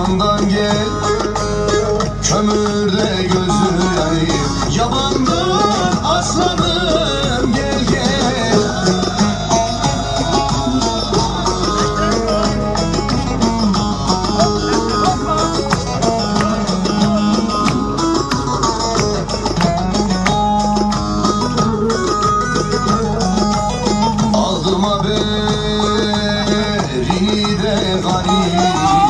Yamandan gel Kömürde gözü yanayım Yabandan aslanım gel gel. Aldım haberini de garip